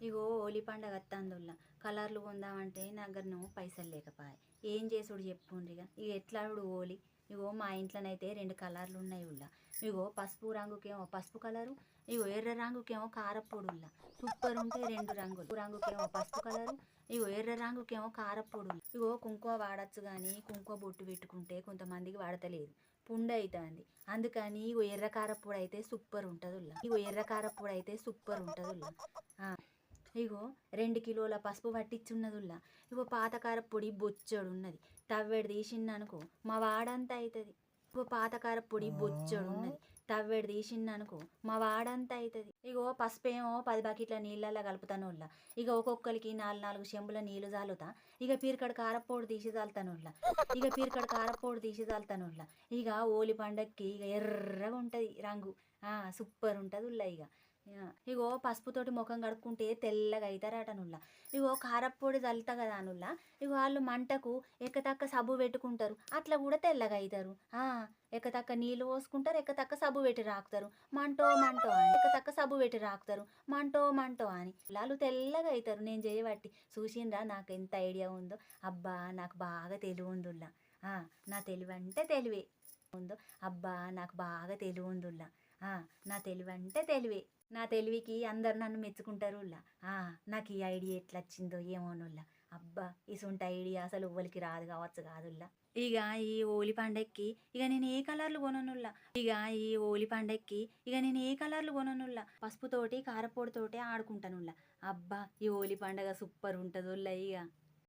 ఇగో హోలీ పండగ అత్తందుల్లా కలర్లు కొందామంటే నా నువ్వు పైసలు లేకపాయే. ఏం చేసుడు చెప్పుండ్రిగా? ఇక ఎట్లాడు హోలీ? ఇగో మా ఇంట్లోనైతే రెండు కలర్లు ఉన్నాయి ఉల్లా ఇగో పసుపు రంగుకేమో పసుపు కలరు ఇగో ఎర్ర రంగుకేమో కారప్పొడుల్లా సూపర్ ఉంటే రెండు రంగులు. రంగుకేమో పసుపు కలరు ఇగో ఎర్ర రంగుకేమో కారప్పొడు ఇగో కుంకుమ వాడచ్చు కానీ కుంకుమ బొట్టు పెట్టుకుంటే కొంతమందికి వాడతలేదు. పుండు అవుతుంది అందుకని ఇగో ఎర్ర కారప్పొడి అయితే సూపర్ ఉంటుంది ఇగో ఎర్ర కారప్పొడి అయితే సూపర్ ఉంటుంది ఇగో రెండు కిలోల పసుపు పట్టించున్నదుల్లా ఇగో పాతకార పొడి బొచ్చడు ఉన్నది తవ్వెడు తీసిందనుకో మా వాడంతా అవుతుంది ఇగో పాతకార పొడి బొచ్చడు ఉన్నది తవ్వెడు తీసిందనుకో మా వాడంతా అవుతుంది ఇగో పసుపేమో పది బకెట్ల నీళ్ళల్లో కలుపుతానోళ్ళ. ఇక ఒక్కొక్కరికి నాలుగు నాలుగు చెంబుల నీళ్ళు చాలుతా ఇక పీరికడ కారప్పొడి తీసి చాలుతానోళ్ళ ఇక పీరికడ కారప్పొడి తీసి చాలుతానోళ్ళ ఇక ఓలి పండక్కి ఇక ఎర్రగా ఉంటుంది రంగు. ఆ, సూపర్ ఉంటుంది ఉల్ల ఇక ఇగో పసుపుతోటి ముఖం కడుక్కుంటే తెల్లగా అవుతారట నుల్ల. ఇగో కారప్పొడి చల్లుతా కదా నుల్ల. ఇగో వాళ్ళు మంటకు ఎక్కతక్క సబ్బు పెట్టుకుంటారు. అట్లా కూడా తెల్లగా అవుతారు ఎక్కతక్క నీళ్ళు పోసుకుంటారు ఎక్కతక్క సబ్బు పెట్టి రాకుతారు. మంటో మంటో అని ఎక్కతక్క సబ్బు పెట్టి రాకుతారు. మంటో మంటో అని. వాళ్ళు తెల్లగా అవుతారు నేను చేయబట్టి చూసిండ్రా నాకు ఎంత ఐడియా ఉందో. అబ్బా నాకు బాగా తెలివి ఉందిలా నా తెలివి అంటే తెలివే. ఉందో? అబ్బా నాకు బాగా తెలివి ఉందిలా నా తెలివి అంటే తెలివే. నా తెలివికి అందరు నన్ను మెచ్చుకుంటారు ఆ, నాకు ఈ ఐడియా ఎట్లా వచ్చిందో ఏమోనుల్లా. అబ్బా ఇసుంటి ఐడియా అసలు ఎవ్వరికి రాదు కావచ్చు కాదుల్లా. ఇక ఈ హోలీ పండక్కి ఇక నేను ఏ కలర్లు కొననుల్లా? ఇక ఈ హోలీ పండక్కి ఇక నేను ఏ కలర్లు కొననుల్లా? పసుపుతోటి కారపొడితోటి ఆడుకుంటానుల్లా. అబ్బా ఈ హోలీ పండగ సూపర్ ఉంటుందిల్లా ఇక